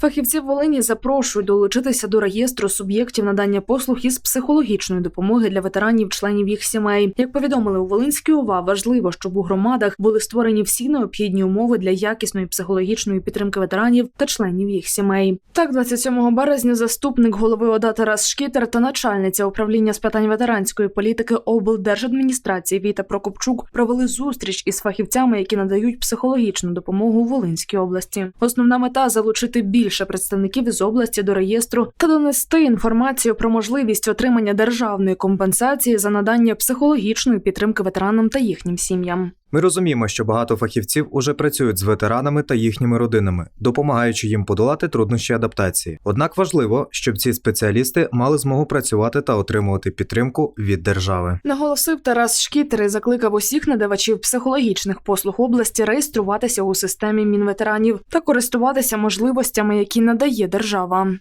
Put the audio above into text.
Фахівці Волині запрошують долучитися до реєстру суб'єктів надання послуг із психологічної допомоги для ветеранів, членів їх сімей. Як повідомили у Волинській ОВА, важливо, щоб у громадах були створені всі необхідні умови для якісної психологічної підтримки ветеранів та членів їх сімей. Так, 27 березня заступник голови ОДА Тарас Шкітер та начальниця управління з питань ветеранської політики облдержадміністрації Віта Прокопчук провели зустріч із фахівцями, які надають психологічну допомогу у Волинській області. Основна мета залучити більше представників із області до реєстру та донести інформацію про можливість отримання державної компенсації за надання психологічної підтримки ветеранам та їхнім сім'ям. Ми розуміємо, що багато фахівців уже працюють з ветеранами та їхніми родинами, допомагаючи їм подолати труднощі адаптації. Однак важливо, щоб ці спеціалісти мали змогу працювати та отримувати підтримку від держави. Наголосив Тарас Шкітер і закликав усіх надавачів психологічних послуг області реєструватися у системі мінветеранів та користуватися можливостями, які надає держава.